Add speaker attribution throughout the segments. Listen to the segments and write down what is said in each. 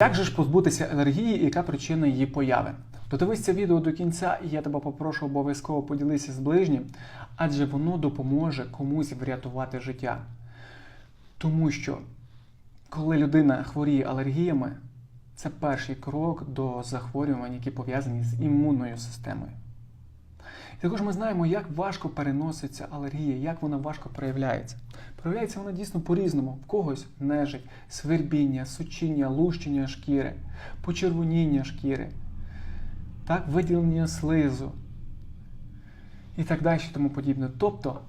Speaker 1: Як же ж позбутися алергії і яка причина її появи? Додивись це відео до кінця, і я тебе попрошу обов'язково поділитися з ближнім, адже воно допоможе комусь врятувати життя. Тому що коли людина хворіє алергіями, це перший крок до захворювань, які пов'язані з імунною системою. Також ми знаємо, як важко переноситься алергія, як вона важко проявляється. Проявляється вона дійсно по-різному. В когось нежить, свербіння, сучіння, лущення шкіри, почервоніння шкіри, так, виділення слизу і так далі, тому подібне. Тобто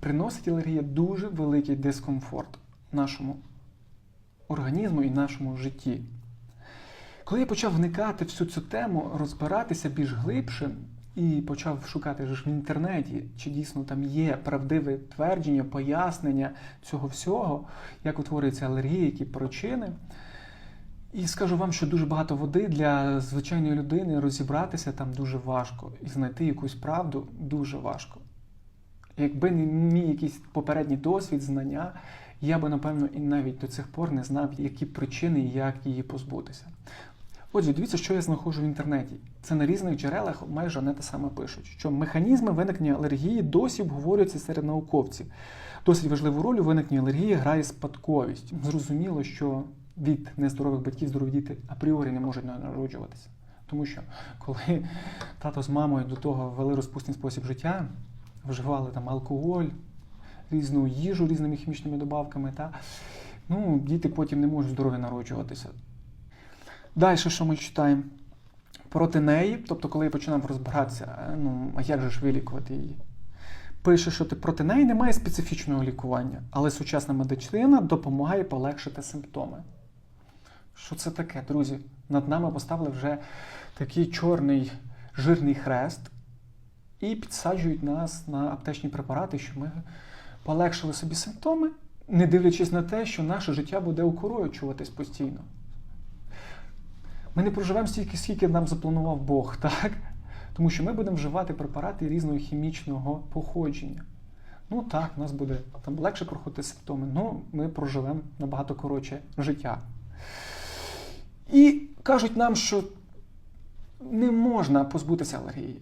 Speaker 1: приносить алергія дуже великий дискомфорт нашому організму і нашому житті. Коли я почав вникати всю цю тему, розбиратися більш глибше і почав шукати ж в інтернеті, чи дійсно там є правдиве твердження, пояснення цього всього, як утворюється алергія, які причини. І скажу вам, що дуже багато води для звичайної людини розібратися там дуже важко і знайти якусь правду дуже важко. Якби не мій якийсь попередній досвід, знання, я би, напевно, і навіть до цих пор не знав, які причини і як її позбутися. Отже, дивіться, що я знаходжу в інтернеті. Це на різних джерелах майже одне те саме пишуть, що механізми виникнення алергії досі обговорюються серед науковців. Досить важливу роль у виникненні алергії грає спадковість. Зрозуміло, що від нездорових батьків здорові діти апріорі не можуть народжуватися. Тому що коли тато з мамою до того вели розпусний спосіб життя, вживали там алкоголь, різну їжу різними хімічними добавками, та, ну, діти потім не можуть здорові народжуватися. Далі, що ми читаємо? Проти неї, тобто, коли я починав розбиратися, е, ну, а як же ж вилікувати її? Пише, що ти проти неї немає специфічного лікування, але сучасна медицина допомагає полегшити симптоми. Що це таке, друзі? Над нами поставили вже такий чорний жирний хрест і підсаджують нас на аптечні препарати, щоб ми полегшили собі симптоми, не дивлячись на те, що наше життя буде укорочуватись постійно. Ми не проживемо стільки, скільки нам запланував Бог, так? Тому що ми будемо вживати препарати різного хімічного походження. Ну так, у нас буде там легше проходити симптоми, але ми проживемо набагато коротше життя. І кажуть нам, що не можна позбутися алергії.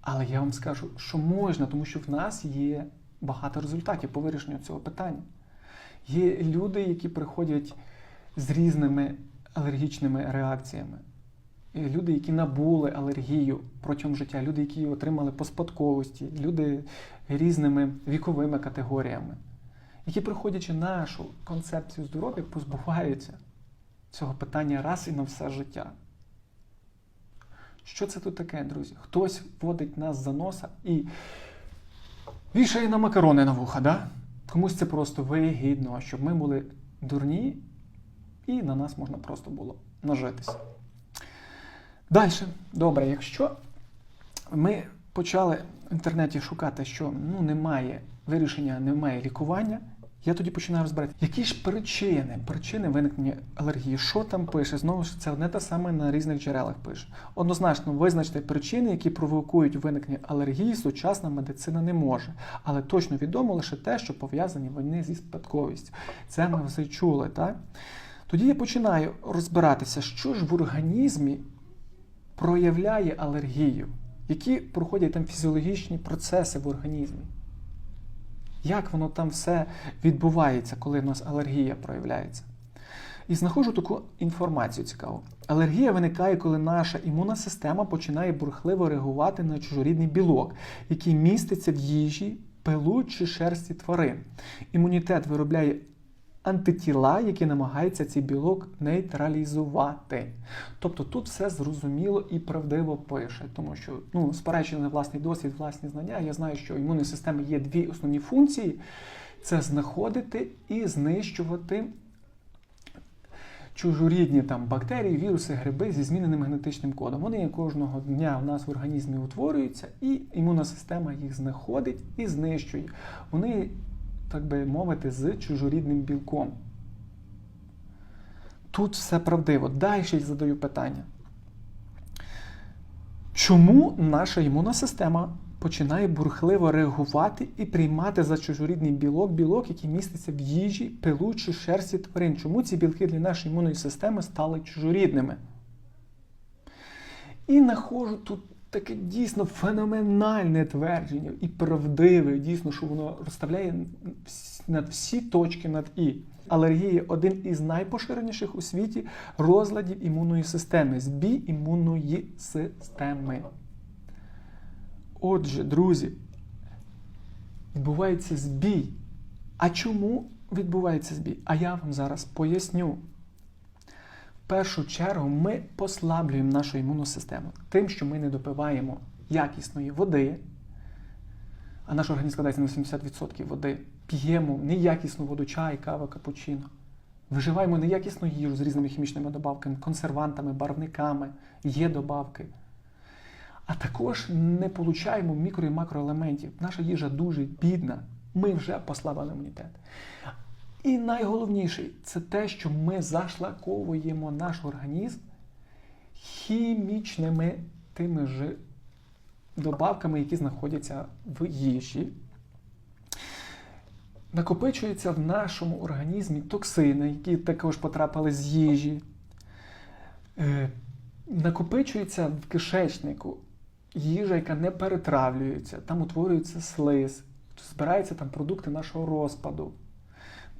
Speaker 1: Але я вам скажу, що можна, тому що в нас є багато результатів по вирішенню цього питання. Є люди, які приходять з різними алергічними реакціями. Люди, які набули алергію протягом життя, люди, які її отримали по спадковості, люди різними віковими категоріями, які, приходячи нашу концепцію здоров'я, позбуваються цього питання раз і на все життя. Що це тут таке, друзі? Хтось водить нас за носа і вішає на макарони на вуха, да? Комусь це просто вигідно, щоб ми були дурні, і на нас можна просто було нажитися. Далі, добре, якщо ми почали в інтернеті шукати, що ну, немає вирішення, немає лікування, я тоді починаю розбирати, які ж причини, причини виникнення алергії, що там пише, знову ж це одне те саме на різних джерелах пише. Однозначно визначити причини, які провокують виникнення алергії, сучасна медицина не може. Але точно відомо лише те, що пов'язані вони зі спадковістю. Це ми все чули, так? Тоді я починаю розбиратися, що ж в організмі проявляє алергію, які проходять там фізіологічні процеси в організмі. Як воно там все відбувається, коли в нас алергія проявляється? І знаходжу таку інформацію цікаву. Алергія виникає, коли наша імунна система починає бурхливо реагувати на чужорідний білок, який міститься в їжі, пилу чи шерсті тварин. Імунітет виробляє антитіла, які намагаються цей білок нейтралізувати. Тобто тут все зрозуміло і правдиво пише, тому що, ну, спираючи на власний досвід, власні знання, я знаю, що імунної системи є дві основні функції: це знаходити і знищувати. Чужорідні там бактерії, віруси, гриби зі зміненим генетичним кодом. Вони кожного дня у нас в організмі утворюються, і імунна система їх знаходить і знищує. Вони так би мовити, з чужорідним білком. Тут все правдиво. Далі я задаю питання. Чому наша імунна система починає бурхливо реагувати і приймати за чужорідний білок білок, який міститься в їжі, пилу чи шерсті тварин. Чому ці білки для нашої імунної системи стали чужорідними? І знаходжу тут таке дійсно феноменальне твердження і правдиве, дійсно, що воно розставляє над всі точки над І. Алергія один із найпоширеніших у світі розладів імунної системи, збій імунної системи. Отже, друзі, відбувається збій. А чому відбувається збій? А я вам зараз поясню. Першу чергу ми послаблюємо нашу імунну систему тим, що ми не допиваємо якісної води, а наш організм складається на 80% води. П'ємо неякісну воду, чай, кава, капучино. Виживаємо неякісну їжу з різними хімічними добавками, консервантами, барвниками, є добавки. А також не получаємо мікро і макроелементів. Наша їжа дуже бідна. Ми вже послабили імунітет. І найголовніше це те, що ми зашлаковуємо наш організм хімічними тими ж добавками, які знаходяться в їжі. Накопичуються в нашому організмі токсини, які також потрапили з їжі. Е, накопичується в кишечнику їжа, яка не перетравлюється, там утворюється слиз, збираються там продукти нашого розпаду.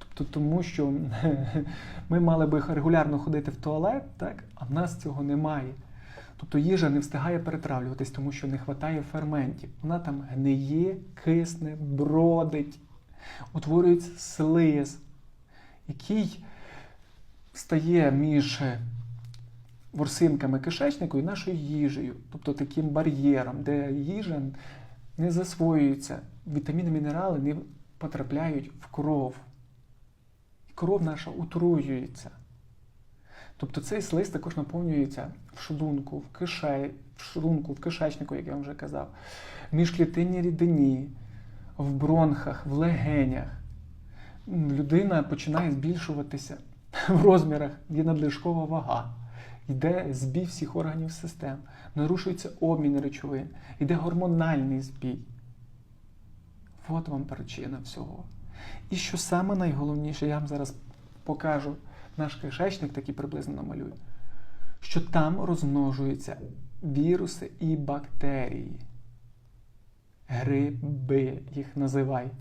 Speaker 1: Тобто, тому що ми мали би регулярно ходити в туалет, так? а в нас цього немає. Тобто їжа не встигає перетравлюватись, тому що не вистачає ферментів. Вона там гниє, кисне, бродить, утворюється слиз, який стає між ворсинками кишечнику і нашою їжею, тобто таким бар'єром, де їжа не засвоюється, вітаміни, мінерали не потрапляють в кров. Кров наша утруюється. Тобто цей слиз також наповнюється в шлунку, в кише... в шлунку, в кишечнику, як я вам вже казав, в міжклітинній рідині, в бронхах, в легенях. Людина починає збільшуватися в розмірах, є надлишкова вага. Йде збій всіх органів систем, нарушується обмін речовин, йде гормональний збій. От вам причина всього. І що саме найголовніше, я вам зараз покажу наш кишечник, такий приблизно намалюю, що там розмножуються віруси і бактерії. Гриби їх називають.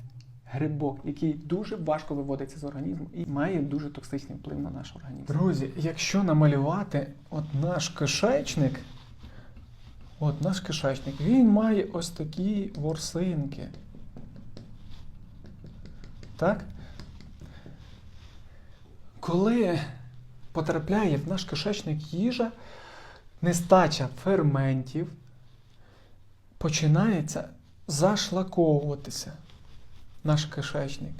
Speaker 1: Грибок, який дуже важко виводиться з організму і має дуже токсичний вплив на наш організм. Друзі, якщо намалювати от наш кишечник, от наш кишечник, він має ось такі ворсинки. Так? Коли потрапляє в наш кишечник їжа, нестача ферментів починається зашлаковуватися наш кишечник.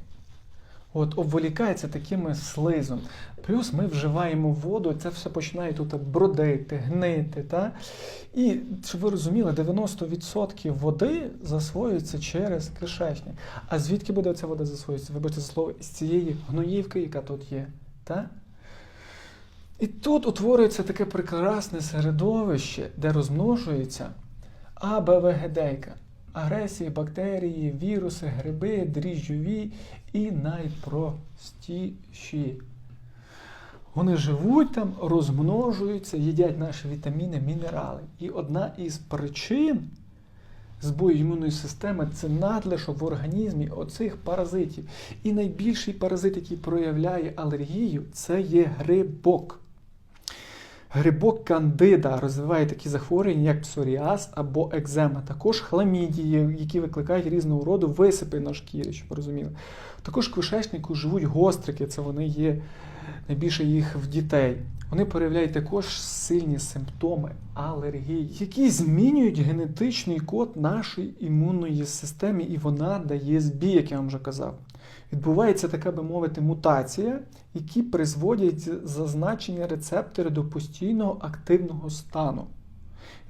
Speaker 1: От, обволікається таким слизом. Плюс ми вживаємо воду, це все починає тут бродити, гнити. Та? І, щоб ви розуміли, 90% води засвоюється через кишечник. А звідки буде ця вода засвоюється? Вибачте за слово, з цієї гноївки, яка тут є. Та? І тут утворюється таке прекрасне середовище, де розмножується АБВГДейка. Агресії, бактерії, віруси, гриби, дріжджові і найпростіші. Вони живуть там, розмножуються, їдять наші вітаміни, мінерали. І одна із причин збою імунної системи це надлишок в організмі оцих паразитів. І найбільший паразит, який проявляє алергію, це є грибок. Грибок кандида розвиває такі захворювання, як псоріаз або екзема, також хламідії, які викликають різного роду висипи на шкірі, щоб розуміли. Також в живуть гострики, це вони є найбільше їх в дітей. Вони проявляють також сильні симптоми алергії, які змінюють генетичний код нашої імунної системи, і вона дає збій, як я вам вже казав. Відбувається така би мовити мутація, які призводять зазначені рецептори до постійного активного стану.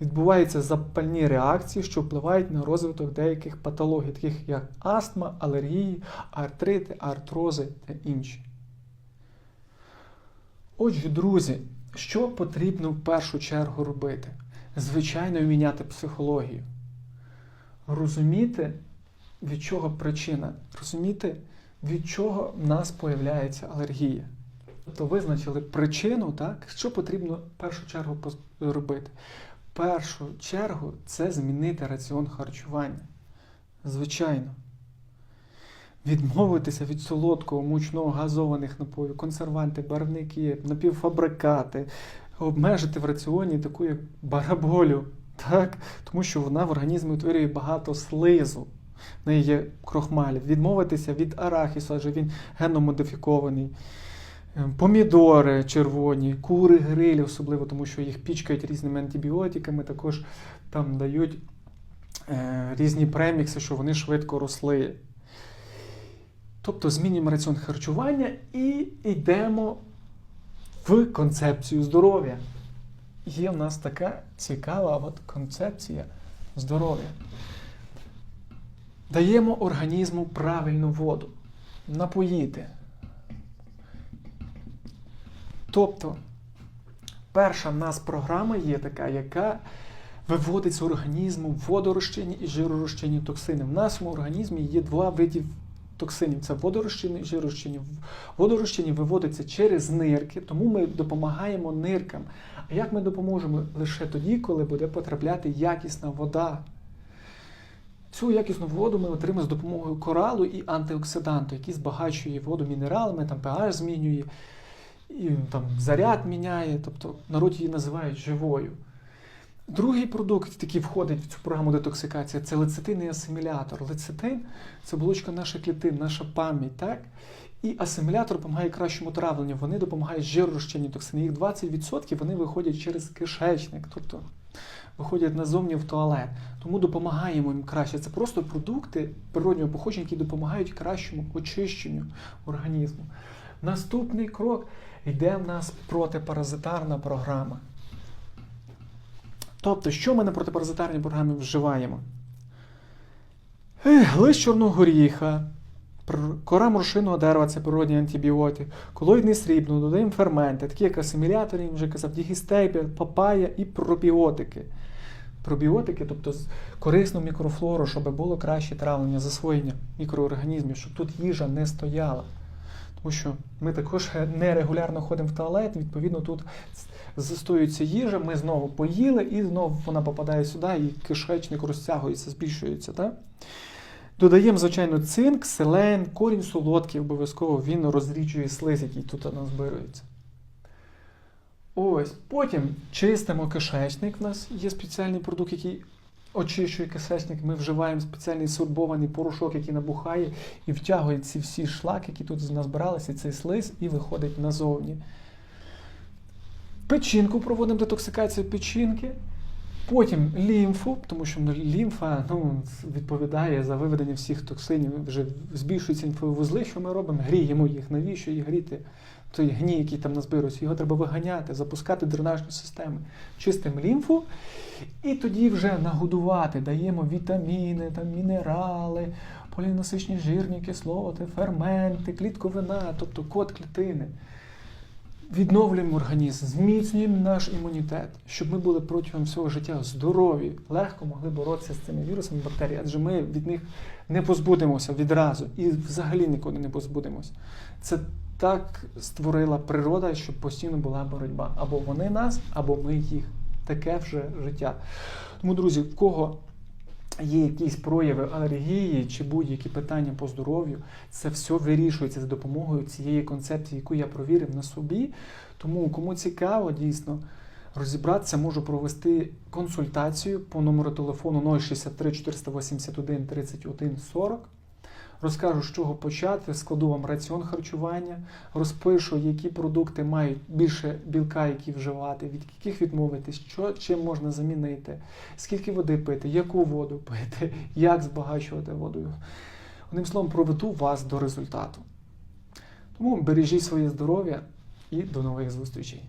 Speaker 1: Відбуваються запальні реакції, що впливають на розвиток деяких патологій, таких як астма, алергії, артрити, артрози та інші. Отже, друзі, що потрібно в першу чергу робити? Звичайно, міняти психологію. розуміти, від чого причина, розуміти, від чого в нас появляється алергія. Тобто визначили причину, так, що потрібно в першу чергу робити. В першу чергу це змінити раціон харчування. Звичайно. Відмовитися від солодкого, мучного, газованих напоїв, консерванти, барвники, напівфабрикати, обмежити в раціоні таку як бараболю, так? тому що вона в організмі утворює багато слизу. В неї є крохмалів. Відмовитися від арахісу, адже він генномодифікований. Е, Помідори червоні, кури, грилі, особливо, тому що їх пічкають різними антибіотиками, також там дають е, різні премікси, що вони швидко росли. Тобто змінюємо раціон харчування і йдемо в концепцію здоров'я. Є в нас така цікава от концепція здоров'я. Даємо організму правильну воду, напоїти. Тобто, перша в нас програма є така, яка виводить з організму водорозчинні і жиророзчинні токсини. В нашому організмі є два види токсинів: це водорозчинні і жиророзчинні. Водорозчинні виводяться через нирки, тому ми допомагаємо ниркам. А як ми допоможемо? Лише тоді, коли буде потрапляти якісна вода. Цю якісну воду ми отримаємо з допомогою коралу і антиоксиданту, який збагачує воду мінералами, там pH змінює, і там заряд міняє, тобто в народі її називають живою. Другий продукт, який входить в цю програму детоксикації, це лецитин і асимілятор. Лецитин це оболочка наших клітин, наша пам'ять, так? І асимілятор допомагає кращому травленню. Вони допомагають жиророзчинні токсини. Їх 20% вони виходять через кишечник, тобто виходять назовні в туалет. Тому допомагаємо їм краще. Це просто продукти природнього походження, які допомагають кращому очищенню організму. Наступний крок йде в нас протипаразитарна програма. Тобто, що ми на протипаразитарній програмі вживаємо? Лист чорного горіха, кора моршиного дерева це природній антибіотик, колоїдний срібно, додаємо ферменти, такі як асимілятори, я вже казав, дігістейпер, папая і пробіотики. Пробіотики, тобто корисну мікрофлору, щоб було краще травлення, засвоєння мікроорганізмів, щоб тут їжа не стояла. Тому що ми також нерегулярно ходимо в туалет, відповідно, тут застоюється їжа, ми знову поїли, і знову вона попадає сюди, і кишечник розтягується, збільшується. Так? Додаємо, звичайно, цинк, селен, корінь солодкий, обов'язково він розріджує слиз, який тут назбирується. Ось, потім чистимо кишечник. У нас є спеціальний продукт, який очищує кишечник. Ми вживаємо спеціальний сурбований порошок, який набухає і втягує ці всі шлаки, які тут назбиралися, цей слиз, і виходить назовні. Печінку проводимо детоксикацію печінки. Потім лімфу, тому що лімфа ну, відповідає за виведення всіх токсинів. Вже збільшуються лімфові вузли, що ми робимо? Гріємо їх. Навіщо їх гріти? Той гній, який там назбирується, його треба виганяти, запускати дренажні системи. Чистимо лімфу, і тоді вже нагодувати, даємо вітаміни, там, мінерали, полінасичні жирні кислоти, ферменти, клітковина, тобто код клітини. Відновлюємо організм, зміцнюємо наш імунітет, щоб ми були протягом всього життя здорові, легко могли боротися з цими вірусами, бактеріями, адже ми від них не позбудемося відразу і взагалі ніколи не позбудемося. Це так створила природа, щоб постійно була боротьба. Або вони нас, або ми їх. Таке вже життя. Тому, друзі, в кого є якісь прояви алергії чи будь-які питання по здоров'ю, це все вирішується за допомогою цієї концепції, яку я провірив на собі. Тому, кому цікаво, дійсно розібратися, можу провести консультацію по номеру телефону 063 481 31 40. Розкажу, з чого почати, складу вам раціон харчування, розпишу, які продукти мають більше білка, які вживати, від яких відмовитись, що чим можна замінити, скільки води пити, яку воду пити, як збагачувати водою. Одним словом, проведу вас до результату. Тому бережіть своє здоров'я і до нових зустрічей.